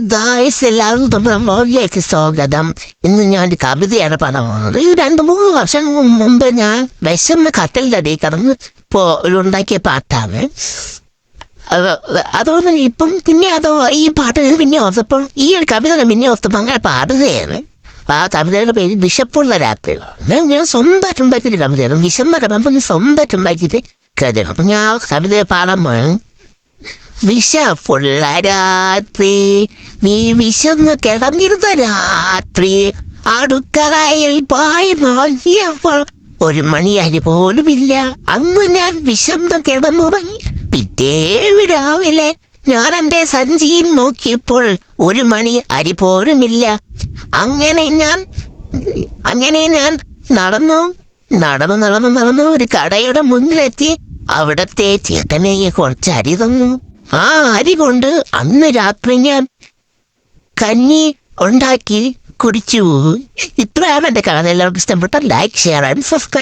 Guys എല്ലാവരും തുടർന്നോലേക്ക് സ്വാഗതം. ഇന്ന് ഞാൻ ഒരു കവിതയാണ് പറയാൻ പോകുന്നത്. ഈ രണ്ട് മൂന്ന് വർഷം മുമ്പ് ഞാൻ വിശന്ന് കത്തിൽ തടി കിടന്ന് ഇപ്പോൾ ഉണ്ടാക്കിയ പാട്ടാണ്. അത് അതുകൊണ്ട് ഇപ്പം പിന്നെ അത് ഈ പാട്ട് പിന്നെ ഓർത്തപ്പോൾ ഈ ഒരു കവിത പിന്നെ ഓർത്തപ്പോൾ അങ്ങനെ പാടുകയാണ്. ആ കവിതയുടെ പേര് വിശപ്പുള്ള രാത്രികളാണ്. ഞാൻ സ്വന്തമായിട്ട് ഉണ്ടാക്കിയിട്ട് കവിതയാണ്. വിശം പറയുമ്പോൾ ഞാൻ സ്വന്തമായിട്ട് ഉണ്ടാക്കിയിട്ട് കവിതയാണ് അപ്പം ഞാൻ കവിതയെ പാടാൻ പോയാണ് വിശപ്പുള്ള രാത്രി നീ വിശന്ന് കിടന്നിരുന്ന രാത്രി അടുക്കളയിൽ പോയി നോക്കിയപ്പോൾ ഒരു മണിയരി പോലുമില്ല. അന്ന് ഞാൻ വിശന്ന് കിടന്നുറങ്ങി. പിറ്റേ രാവിലെ ഞാൻ എന്റെ സഞ്ചിയിൽ നോക്കിയപ്പോൾ ഒരു മണി അരി പോലുമില്ല. അങ്ങനെ ഞാൻ അങ്ങനെ ഞാൻ നടന്നു നടന്നു നടന്നു നടന്നു ഒരു കടയുടെ മുന്നിലെത്തി. അവിടത്തെ ചേട്ടനെ കുറച്ച് അരി തന്നു. ആ അരി കൊണ്ട് അന്ന് രാത്രി ഞാൻ കഞ്ഞി ഉണ്ടാക്കി കുടിച്ചു. ഇത്രയാണ് എന്റെ കഥ എല്ലാവർക്കും ഇഷ്ടപ്പെട്ട ലൈക്ക് ഷെയർ ആൻഡ് സബ്സ്ക്രൈബ്